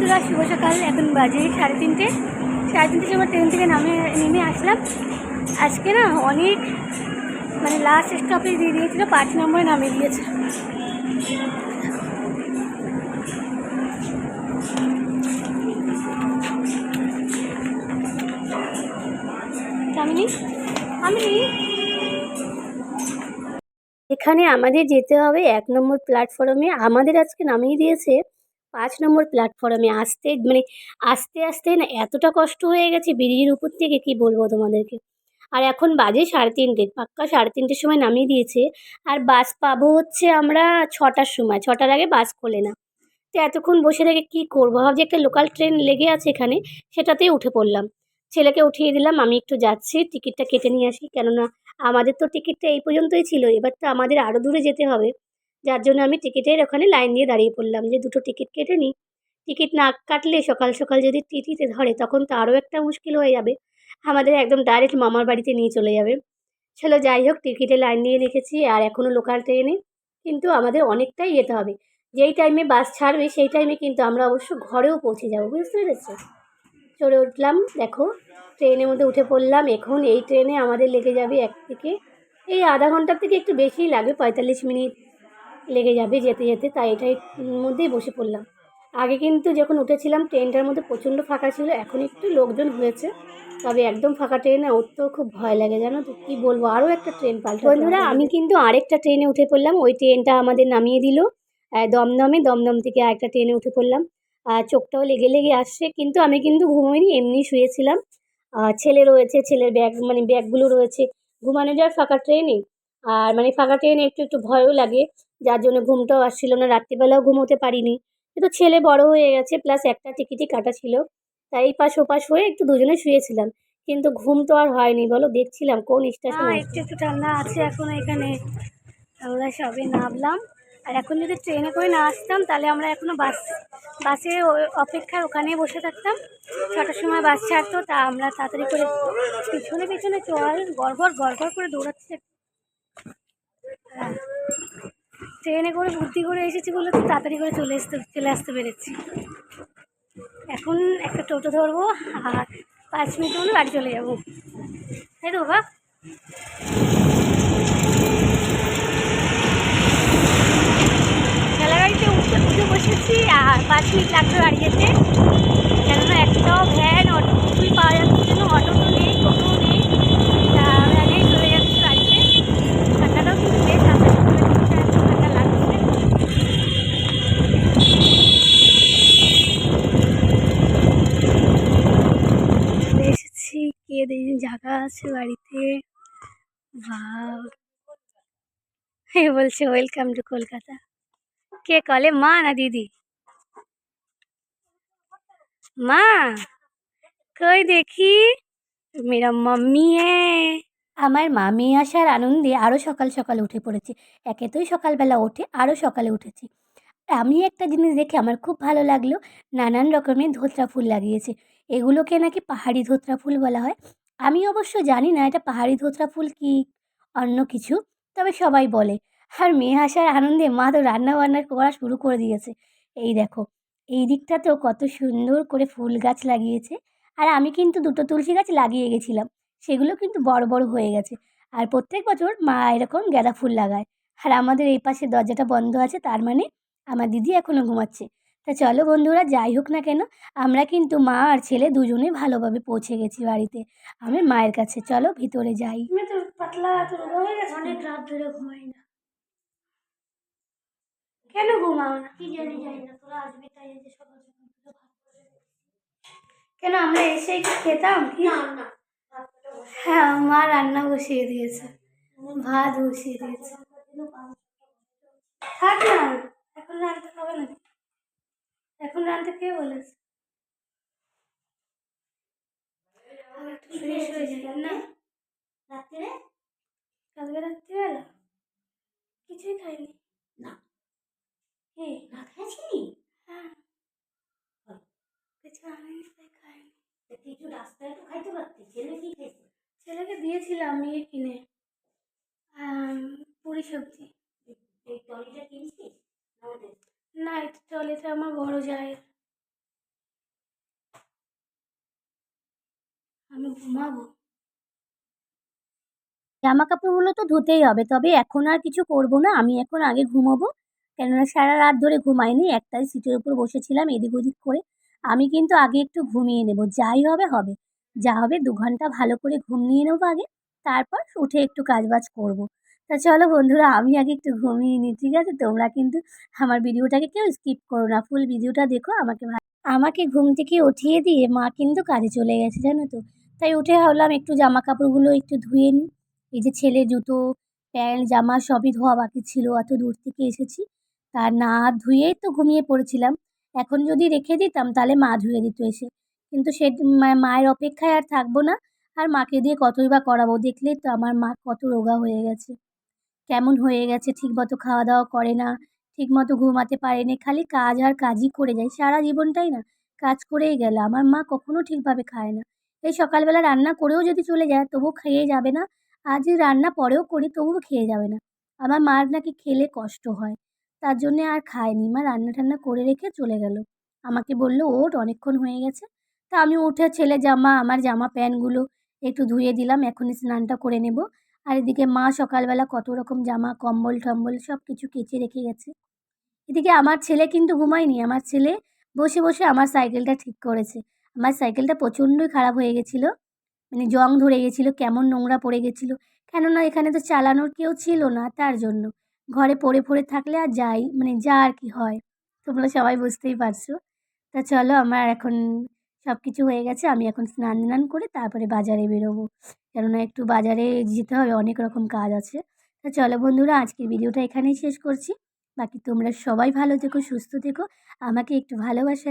বন্ধুরা শুভ সকাল। এখন বাজে সাড়ে তিনটে। সাড়ে তিনটের সময় ট্রেন থেকে নামে, নেমে আসলাম। আজকে না অনেক মানে লাস্ট স্টপেজ দিয়ে দিয়েছিল, পাঁচ নম্বরে নামিয়ে দিয়েছে। আমি এখানে আমাদের যেতে হবে এক নম্বর প্ল্যাটফর্মে আমাদের আজকে নামিয়ে দিয়েছে পাঁচ নম্বর প্ল্যাটফর্মে আসতে মানে আস্তে আস্তে না এতটা কষ্ট হয়ে গেছে ব্রিজের উপর থেকে, কি বলব তোমাদেরকে? আর এখন বাজে সাড়ে তিনটে, পাক্কা সাড়ে তিনটের সময় নামিয়ে দিয়েছে। আর বাস পাবো হচ্ছে আমরা ছটার সময়, ছটার আগে বাস খোলে না। তো এতক্ষণ বসে থেকে কী করব? ভাবছি একটা লোকাল ট্রেন লেগে আছে এখানে সেটাতেই উঠে পড়লাম। ছেলেকে উঠিয়ে দিলাম, আমি একটু যাচ্ছি টিকিটটা কেটে নিয়ে আসি। কেননা আমাদের তো টিকিটটা এই পর্যন্তই ছিল, এবার তো আমাদের আরও দূরে যেতে হবে। যার জন্য আমি টিকিটের ওখানে লাইন দিয়ে দাঁড়িয়ে পড়লাম যে দুটো টিকিট কেটে নিই। টিকিট না কাটলে সকাল সকাল যদি টিটিতে ধরে তখন তো আরও একটা মুশকিল হয়ে যাবে। আমাদের একদম ডাইরেক্ট মামার বাড়িতে নিয়ে চলে যাবে। চলো যাই হোক, টিকিটে লাইন দিয়ে রেখেছি আর এখনও লোকাল ট্রেনে কিন্তু আমাদের অনেকটাই যেতে হবে। যেই টাইমে বাস ছাড়বে সেই টাইমে কিন্তু আমরা অবশ্য ঘরেও পৌঁছে যাব, বুঝতে পেরেছ? চড়ে উঠলাম, দেখো ট্রেনের মধ্যে উঠে পড়লাম। এখন এই ট্রেনে আমাদের লেগে যাবে এক থেকে এই আধা ঘণ্টার থেকে একটু বেশিই লাগে, পঁয়তাল্লিশ মিনিট। লেগে যাবে যেতে যেতে তাই এটাই মধ্যেই বসে পড়লাম। আগে কিন্তু যখন উঠেছিলাম ট্রেনটার মধ্যে প্রচণ্ড ফাঁকা ছিল এখন একটু লোকজন হয়েছে তবে একদম ফাঁকা ট্রেনে উঠতেও খুব ভয় লাগে জানো তো? কী বলব? আরও একটা ট্রেন পাল্টে বন্ধুরা আমি কিন্তু আরেকটা ট্রেনে উঠে পড়লাম ওই ট্রেনটা আমাদের নামিয়ে দিল দমদমে দমদম থেকে আরেকটা ট্রেনে উঠে পড়লাম। আর চোখটাও লেগে লেগে আসছে কিন্তু আমি কিন্তু ঘুমোইনি এমনি শুয়েছিলাম। আর ছেলে রয়েছে ছেলের ব্যাগ মানে ব্যাগগুলো রয়েছে ঘুমানো যাওয়ার ফাঁকা ট্রেনে আর মানে ফাঁকা ট্রেনে একটু একটু ভয়ও লাগে। যার জন্য ঘুমটাও আসছিল না। রাত্রিবেলাও ঘুমোতে পারিনি। কিন্তু ছেলে বড় হয়ে গেছে প্লাস একটা টিকিটই কাটা ছিল। তাই এই পাশ ওপাশ হয়ে একটু দুজনে শুয়েছিলাম। কিন্তু ঘুম তো আর হয়নি বলো? দেখছিলাম কোন স্টেশন একটু একটু ঠান্ডা আছে এখন এখানে। আমরা সবে নামলাম। আর এখন যদি ট্রেনে করে না আসতাম তাহলে আমরা এখনও বাস বাসে অপেক্ষার ওখানেই বসে থাকতাম। ছটার সময় বাস ছাড়তো তা আমরা তাড়াতাড়ি করে পিছনে পিছনে চল গড়গড় গড়গড় করে দৌড়াচ্ছে। হ্যাঁ। ট্রেনে করে বুদ্ধি করে এসেছি বলে তো তাড়াতাড়ি করে চলে আসতে চলে আসতে পেরেছি। এখন একটা টোটো ধরবো আর পাঁচ মিনিট মধ্যে বাড়ি চলে যাব। তাই তো বাবা? ঠেলাগাড়িতে উঠে উঠে বসেছি আর পাঁচ মিনিট লাগবে বাড়ি যেতে। কেননা একটাও ভ্যান অটো কিছুই পাওয়া যাচ্ছে না অটো তো নেই টোটো নেই তা ভ্যানেই চলে যাচ্ছি বাড়িতে ঠান্ডাটাও কিন্তু বেশ আসার সময় ঠান্ডা লাগছে চলে এসেছি দেখি জায়গা আছে বাড়িতে। বলছে ওয়েলকাম টু কলকাতা কে কলে? মা না দিদি? মা, কই দেখি? মেরা মাম্মি আমার মামি আসার আনন্দে আরও সকাল সকাল উঠে পড়েছি। একে তোই সকালবেলা ওঠে আরও সকালে উঠেছি। আমি একটা জিনিস দেখে আমার খুব ভালো লাগল, নানান রকমের ধোত্রা ফুল লাগিয়েছে। এগুলোকে নাকি পাহাড়ি ধোত্রা ফুল বলা হয়। আমি অবশ্য জানি না এটা পাহাড়ি ধোত্রা ফুল কি অন্য কিছু, তবে সবাই বলে, আর মেয়ে আসার আনন্দে মা তো রান্না বান্না করা শুরু করে দিয়েছে। এই দেখো, এই দিকটাতেও কত সুন্দর করে ফুল গাছ লাগিয়েছে, আর আমি কিন্তু দুটো তুলসী গাছ লাগিয়ে গেছিলাম, সেগুলো কিন্তু বড় বড় হয়ে গেছে, আর প্রত্যেক বছর মা এরকম গাঁদা ফুল লাগায়। আর আমাদের এই পাশে দরজাটা বন্ধ আছে, তার মানে আমার দিদি এখনও ঘুমাচ্ছে। তা চলো বন্ধুরা যাই হোক না কেন আমরা কিন্তু মা আর ছেলে দুজনে ভালোভাবে পৌঁছে গেছি বাড়িতে। আমি মায়ের কাছে চলো ভিতরে যাই। পাতলা হয়ে গেছে। অনেক রাত ধরে ঘুমাই না। কেন ঘুমাও না? কি জানি জানি না তোরা আসবি তাই যে সকাল সকাল উঠে ভাত করে রেখেছি। কেন আমরা এসে কি খেতাম না হ্যাঁ মা রান্না বসিয়ে দিয়েছে। ভাত বসিয়ে দিয়েছে। থাক না। এখন রান্না খাবে না। এখন রান্না কে বলেছে? ফ্রেশ হয়ে না? রাত্রে কালকে রাত্রিবেলা কিছুই খাইনি। না। না হ্যাঁ। কিছু আনিনি তাই খাইনি। কিছু রাস্তায় তো খাইতে পারতি ছেলে কি ছেলেকে দিয়েছিলাম নিয়ে কিনে। পুরি সবজি। এই কিনছিস? না এতে জলেতে আমার বড় যায় আমি ঘুমাবো। জামা কাপড়গুলো তো ধুতেই হবে, তবে এখন আর কিছু করব না। আমি এখন আগে ঘুমাবো, কেননা সারা রাত ধরে ঘুমাইনি, একটাই সিটের উপর বসেছিলাম এদিক ওদিক করে। আমি কিন্তু আগে একটু ঘুমিয়ে নেব, যাই হবে হবে। যা হবে, দু ঘণ্টা ভালো করে ঘুম নিয়ে নেব আগে, তারপর উঠে একটু কাজবাজ করব। তা চলো বন্ধুরা, আমি আগে একটু ঘুমিয়ে নিই ঠিক আছে? তোমরা কিন্তু আমার ভিডিওটাকে কেউ স্কিপ করো না। ফুল ভিডিওটা দেখো, আমাকে আমাকে ঘুম থেকে উঠিয়ে দিয়ে মা কিন্তু কাজে চলে গেছে, জানো তো? তাই উঠে ভাবলাম একটু জামা কাপড়গুলো একটু ধুয়ে নিই এই যে ছেলে জুতো, প্যান্ট, জামা সবই ধোয়া বাকি ছিল, অত দূর থেকে এসেছি। তা না ধুয়েই তো ঘুমিয়ে পড়েছিলাম। এখন যদি রেখে দিতাম, তাহলে মা ধুয়ে দিত এসে। কিন্তু সে মায়ের অপেক্ষায় আর থাকব না। আর মাকে দিয়ে কতই বা করাবো? দেখলেই তো আমার মা কত রোগা হয়ে গেছে। কেমন হয়ে গেছে ঠিকমতো খাওয়া দাওয়া করে না ঠিকমতো ঘুমাতে পারে না, খালি কাজ আর কাজই করে যায়। সারা জীবনটাই না, কাজ করেই গেল। আমার মা কখনো ঠিকভাবে খায় না। এই সকালবেলা রান্না করেও যদি চলে যায়, তবুও খেয়ে যাবে না। আর যদি রান্না পরেও করি, তবুও খেয়ে যাবে না। আমার মার নাকি খেলে কষ্ট হয়, তার জন্যে আর খায়নি। মা রান্না টান্না করে রেখে চলে গেল। আমাকে বলল, ওঠ, অনেকক্ষণ হয়ে গেছে। তা আমি উঠে ছেলে জামা, আমার জামা প্যান্টগুলো একটু ধুয়ে দিলাম, এখনই স্নানটা করে নেব। আর এদিকে মা সকালবেলা কত রকম জামা, কম্বল, টম্বল সব কিছু কেচে রেখে গেছে। এদিকে আমার ছেলে কিন্তু ঘুমায়নি। আমার ছেলে বসে বসে আমার সাইকেলটা ঠিক করেছে। আমার সাইকেলটা প্রচণ্ডই খারাপ হয়ে গেছিল। মানে জং ধরে গেছিল, কেমন নোংরা পড়ে গেছিল। কেননা এখানে তো চালানোর কেউ ছিল না তার জন্য। ঘরে পড়ে পড়ে থাকলে আর যাই মানে যা আর কি হয়। তোমরা সবাই বুঝতেই পারছ। তা চলো আমার এখন সব কিছু হয়ে গেছে, আমি এখন স্নান টান করে তারপরে বাজারে বেরোবো। কেননা একটু বাজারে যেতে হবে, অনেক রকম কাজ আছে। তা চলো বন্ধুরা, আজকের ভিডিওটা এখানেই শেষ করছি। বাকি তোমরা সবাই ভালো থেকো, সুস্থ থেকো। আমাকে একটু ভালোবাসা